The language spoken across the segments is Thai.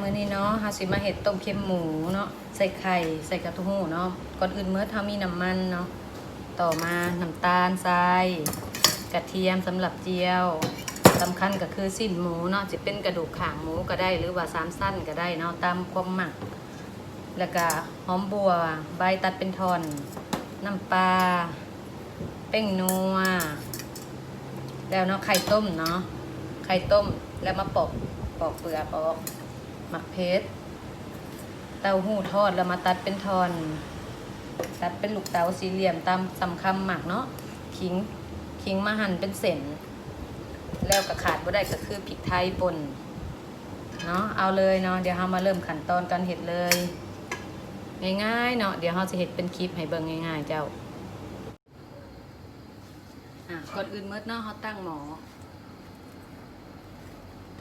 มื้อนี้เนาะเฮาสิมาเฮ็ดต้มเค็มหมูเนาะใส่ไข่ใส่กระทู้หูเนาะก่อนอื่นเมื่อเฮามีน้ำมันเนาะต่อมาน้ำตาลทรายกระเทียมสำหรับเจียวสำคัญก็คือสิ้นหมูเนาะจะเป็นกระดูกขางหมูก็ได้หรือว่าสามสั้นก็ได้เนาะตามความหมัก แล้วก็หอมบัวใบตัดเป็นท่อน น้ำปลาเป้งนัวแล้วเนาะไข่ต้มเนาะไข่ต้มแล้วมาปอกปอกเปลือกออก หมักเพชรเต้าหู้ทอดแล้วมาตัดเป็นทอน ตัดเป็นลูกเต๋าสี่เหลี่ยมตามสำคำหมักเนาะขิงขิงมาหั่นเป็นเส้น แล้วก็ขาดบ่ได้ก็คือพริกไทยป่นเนาะเอาเลยเนาะเดี๋ยวเรามาเริ่มขั้นตอนการเห็ดเลย ง่ายๆเนาะเดี๋ยวเราจะเห็ดเป็นคลิปให้เบิ่งง่าย ๆ เจ้าอะก่อนอื่นเมื่อเนาะเขาตั้งหมอ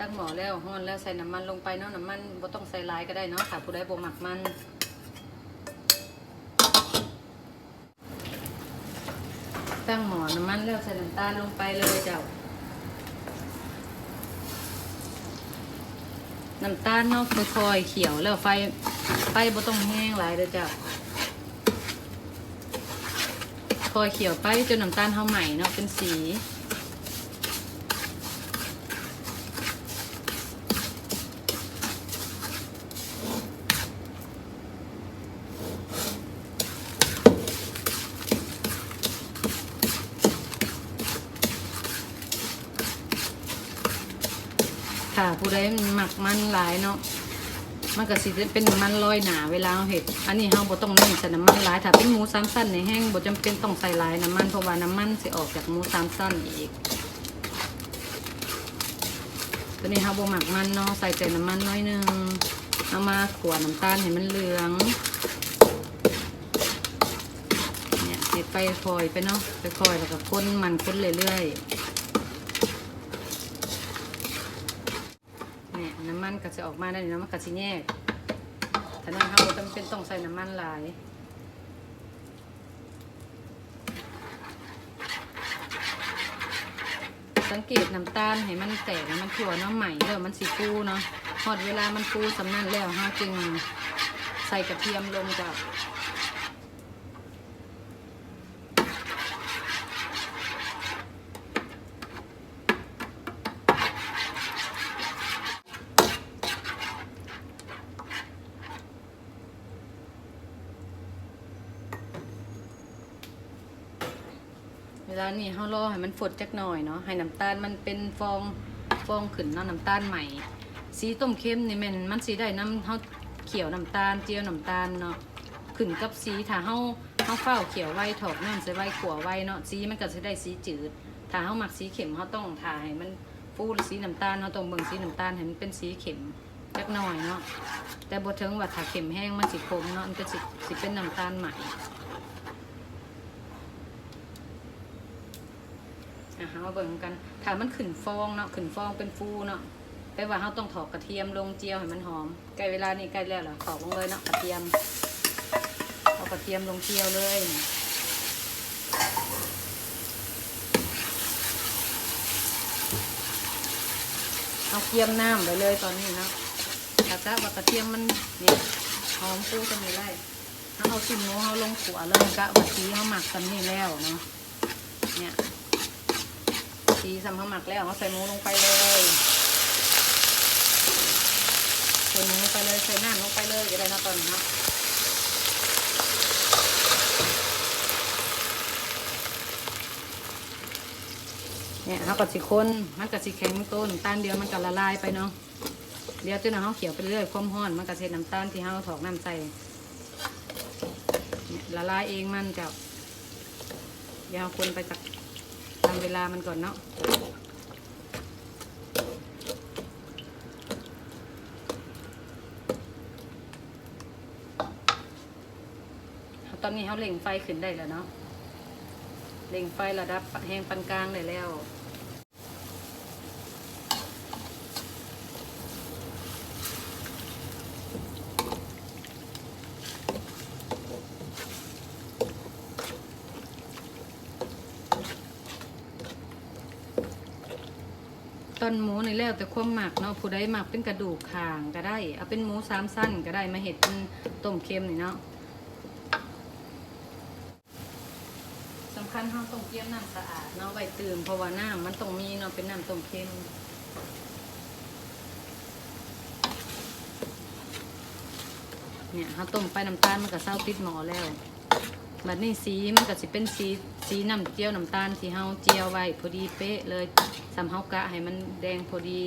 ตั้งหม้อแล้วห้อนแล้วใส่น้ำมันลงไปเนาะน้ำมันบ่ต้องใส่หลายก็ได้เนาะถ้าผู้ใดบ่หมักมันตั้งหม้อน้ำมันแล้วใส่น้ำตาลลงไปเลยเจ้าน้ำตาลเนาะค่อยๆเขียวแล้วไฟไฟบ่ต้องแห้งหลายเด้อเจ้าคอยเขียวไปจนน้ำตาลเท่าใหม่เนาะเป็นสี ค่ะผู้ใดหมักมันหลายเนาะมันก็สิเป็นมันลอยหนาเวลาเราเห็ด อันนี้เราบ่ต้องเน้นใส่น้ำมันหลาย ถ้าเป็นหมูสามสั้นในแห้งบ่จำเป็นต้องใส่หลายน้ำมันเพราะว่าน้ำมันสิออกจากหมูสามสั้นอีกตัวนี้เราบ่หมักมันเนาะใส่แต่น้ำมันน้อยหนึงเอามาขวน้ำตาลให้มันเหลืองเนี่ยเห็ดไปคอยไปเนาะไปคอยแล้วก็ค้นมันค้นเรื่อยๆ เนี่ยน้ำมันก็ จะออกมาได้เนาะมันก็สิแยกถ้านั้นเฮาบ่จำเป็นต้องใส่น้ำมันหลายสังเกตน้ำตาลให้มันแตกให้มันถั่วเนาะใหม่แล้วมันสิฟูเนาะพอดเวลามันฟูสำนั่นแล้วฮะจึงใส่กระเทียมลงกับ นี่เฮารอให้มันฝดจักหน่อยเนาะให้น้ำตาลมันเป็นฟองฟองขึ้นเนาะน้ำตาลใหม่ สีต้มเข้มนี่แมันมันสีได้น้ำเฮาเขียวน้ำตาลเจียวน้ำตาลเนาะขึ้นกับสีถ้าเฮาเฮาเฝ้าเขียวไว้ถอกน้ำใส่ไว้ขัวไว้เนาะสีมันก็จะได้สีจืดถ้าเฮาหมักสีเข็มเฮาต้องถ่ายมันฟูสีน้ำตาลเฮาต้องเบิ่งสีน้ำตาลให้มันเป็นสีเข็มจักหน่อยเนาะแต่บ่ถึงว่าถ้าเข็มแห้งมันสิคมเนาะมันก็สิสิเป็นน้ำตาลใหม่ อะเรามาเบิ่งกันถ้ามันขึ้นฟองเนาะขึ้นฟองเป็นฟูเนาะแปลว่าเราต้องถอกกระเทียมลงเจียวให้มันหอมใกล้เวลานี้ใกล้แล้วเหรอถอกลงเลยเนาะกระเทียมเอากระเทียมลงเจียวเลยเอาเกียมน้ำไปเลยตอนนี้เนาะถ้าจะว่ากระเทียมมันเนี่ยหอมฟูจะไม่ได้ถ้าเอาชิ้นหนูเขาลงขัวเลยกะว่าทีเขาหมักกันนี่แล้วเนาะ ชีสำหมักแล้วเอาใส่หมูลงไปเลยใส่หมูลงไปเลยใส่น้ำลงไปเลยจะได้นะตอนนี้เนาะเนี่ยเขาก็สิคนมันก็สิแข็งต้นตาลเดียวมันก็ละลายไปเนาะเดี๋ยวจนเขาเขียวไปเรื่อยความร้อนมันก็เทน้ำตาลที่เขาถอกน้ำใส่เนี่ยละลายเองมันกับเดี๋ยวคนไปจากามเวลามันก่อนเนาะตอนนี้เขาเล่งไฟขึ้นได้แล้วเนาะเล่งไฟระดับแห้งปานกลางได้แล้ว วนหมูในแล้วแต่ความหมักเนาะผู้ใดหมักเป็นกระดูกข่างก็ได้ เอาเป็นหมูสามสั้นก็ได้มาเห็ดเป็นต้มเค็มนี่เนาะสำคัญเราต้องเตรียมน้ำสะอาดเนาะไว้ตื่มเพราะว่าน้ำมันต้องมีเนาะเป็นน้ำต้มเค็มเนี่ยเขาต้มไปน้ำตาลมันก็เศร้าติดหมอแล้วบัดนี้สีมันก็สิเป็นสีสีน้ำเจียวน้ำตาลที่เฮาเจียวไว้พอดีเป๊ะเลย สำเฮากะให้มันแดงพอดี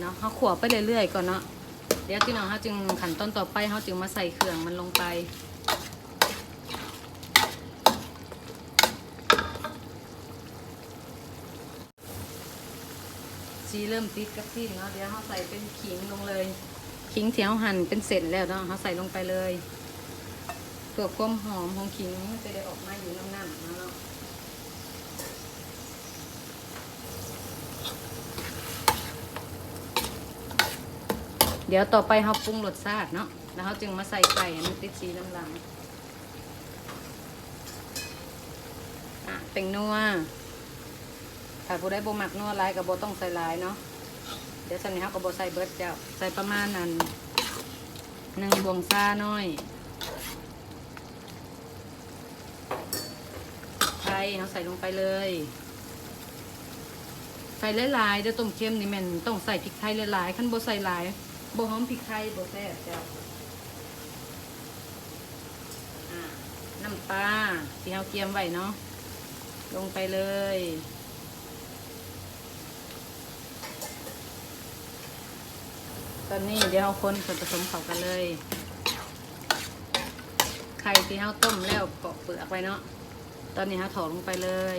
เนาะเขาขวบไปเรื่อยๆก่อนเนาะ เดี๋ยวที่น้องเขาจึงขั้นตอนต่อไปเขาจึงมาใส่เครื่องมันลงไป สีเริ่มติดกับที่เนาะเดี๋ยวเขาใส่เป็นขิงลงเลยขิงที่เขาหั่นเป็นเศษแล้วเนาะเขาใส่ลงไปเลยเพื่อความหอมของขิงมันจะได้ออกมาอยู่น้ำๆเนาะเดี๋ยวต่อไปเขาปรุงรสชาติเนาะแล้วเขาจึงมาใส่ไก่มันติดสีลำๆอะเป็นนัว ถ้าผู้ใดบ่มักนัวลายก็บ่ต้องใส่ลายเนาะเดี๋ยวสันนี้เฮาก็บ่ใส่เบิดเจ้าใส่ประมาณนั้นหนึ่งบวงซ่าน้อยไข่เฮาใส่ลงไปเลยใส่หลายๆเดี๋ยวต้มเค็มนี่แม่นต้องใส่พริกไทยหลายๆคันบ่ใส่หลายบ่หอมพริกไทยบ่แซ่บเจ้าน้ำปลาที่เฮาเตรียมไว้เนาะลงไปเลย ตอนนี้เดี๋ยวเอาคนส่วนผสมเข้ากันเลย ไข่ที่เราต้มแล้วเกาะเปลือกไว้เนาะ ตอนนี้เราถอดลงไปเลย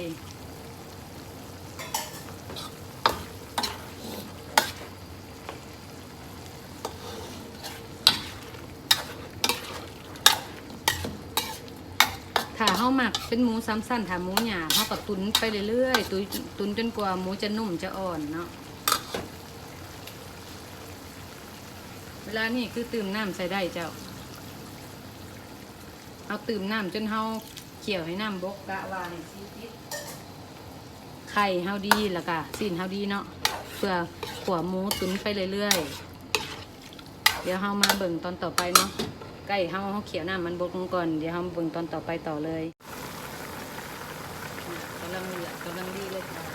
ถ้าเฮาหมักเป็นหมูซ้ำสั้นถ้าหมูหยาบเฮาก็ตุนไปเรื่อยๆ ตุนจนกว่าหมูจะนุ่มจะอ่อนเนาะ วลานี่คือตื่มน้ำใส่ได้เจ้าเอาตื่มน้ำจนเฮาเขี่ยวให้น้ำบกกะว่าให้ซีติดไข่เฮาดีแล้วก็สิ้นเฮาดีเนาะเพื่อขวหมูตุนไปเรื่อยๆเดี๋ยวเฮามาเบิ่งตอนต่อไปเนาะใกล้เฮาเฮาเขี่ยวน้ำมันบกลงก่อนเดี๋ยวเฮามาเบิ่งตอนต่อไปต่อเลยกำลังเดือดกำลังดีเลยค่ะ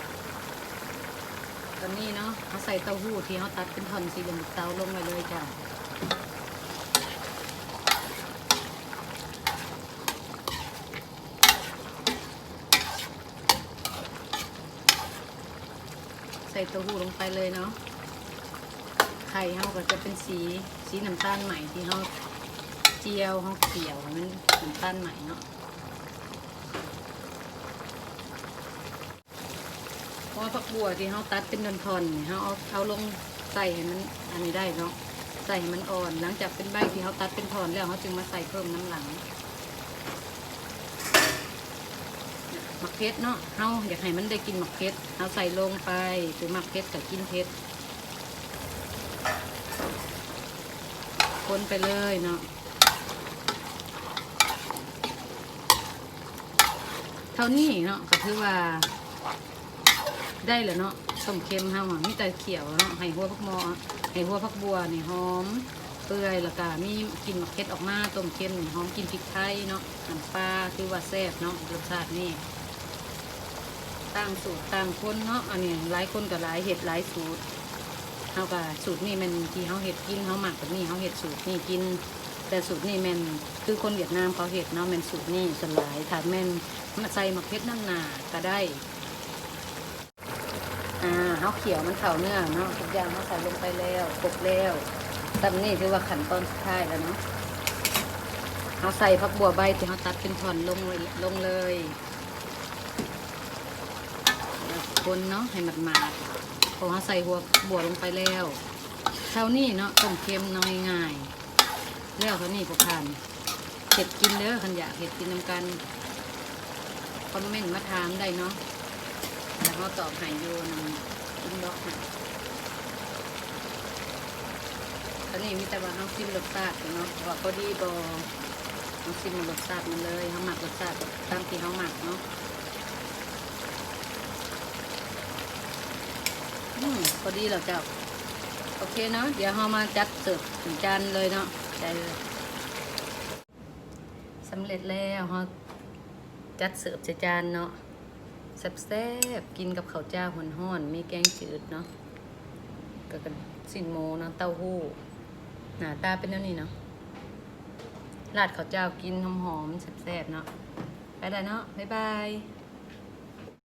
ตอนนี้เนาะเขาใส่เต้าหู้ที่เขาตัดเป็นท่อนสี่เหลี่ยมเตาลงไปเลยจ้ะใส่เต้าหู้ลงไปเลยเนาะ ไข่เขาก็จะเป็นสีสีน้ำตาลใหม่ที่เขาเจียวเขาเกี่ยวมันน้ำตาลใหม่เนาะ พราะผักบัวที่เขาตัดเป็นท่อนๆเนี่ยเขาเอาเอาลงใส่ให้มันอันนี้ได้เนาะใส่ให้มันอ่อน หลังจากเป็นใบที่เขาตัดเป็นท่อนแล้วเขาจึงมาใส่เพิ่มน้ำหลังหมักเพชรเนาะเขาอยากให้มันได้กินหมักเพชรเขาใส่ลงไปหรือหมักเพชรกับกินเพชรคนไปเลยเนาะเท่านี้เนาะก็คือว่า ได้แล้วเนาะต้มเค็มเฮาอะมีแต่เขียวเนาะให้หัวพักมอให้หัวพักบัวนี่หอม เปื่อยแล้วก็มีกลิ่นมะเขือออกมาต้มเค็มนี่หอมกลินพริกไทยเนาะน้ำปลาคือว่าแซ่บเนาะรสชาตินี่ต่างสูตรต่างคนเนาะอันนี้หลายคนกับหลายเห็ดหลายสูตรเฮากับสูตรนี่มันที่เฮาเห็ดกินเฮาหมักแบบนี้เฮาเห็ดสูตรนี่กิน แต่สูตรนี่มันคือคนเวียดนามเขาเห็ดเนาะมันสูตรนี่สวนหลายถ้าแมันมาใส่มะเขือน้ำหนาก็ได้ อ่าเขาเขียวมันเข่าเนื้อเนาะทุกอย่างเขาใส่ลงไปแล้วกบแล้วตำนี่ถือว่าขั้นตอนสุดท้ายแล้วเนาะเขาใส่ผักบัวใบที่เขาตัดเป็นท่อนลงเลยลงเลยคนเนาะให้มันมาดๆพอเขาใส่หัวบัวลงไปแล้วเท่านี้เนาะต้มเค็มน้อยง่ายแล้วเท่านี้พวกทานเห็ดกินเด้อขันอยากเห็ดกินนำกันคอมเมนต์มาถามได้เนาะ แล้วก็ตอบหายโยนำอินบ็อกซ์อนนี้มีแต่ว่าเอาซิมรสชาติเนาะว่าพอดีบ่เอาซิมรสชาติมันเลยเขาหมักรสชาติตามที่เขาหมักเนาะอืมพอดีแล้วเจ้าโอเคเนาะเดี๋ยวเรามาจัดเสิร์ฟถึงจานเลยเนาะใจเลยสำเร็จแล้วเราจัดเสิร์ฟจานเนาะ แซ่บๆกินกับข้าวเจ้าห่อนๆมีแกงจืดเนาะกับกันสินโมเนาะเต้าหู้หน้าตาเป็นแนวนี้เนาะราดข้าวเจ้ากินหอมๆแซ่บๆเนาะไปได้เนาะบ๊ายบาย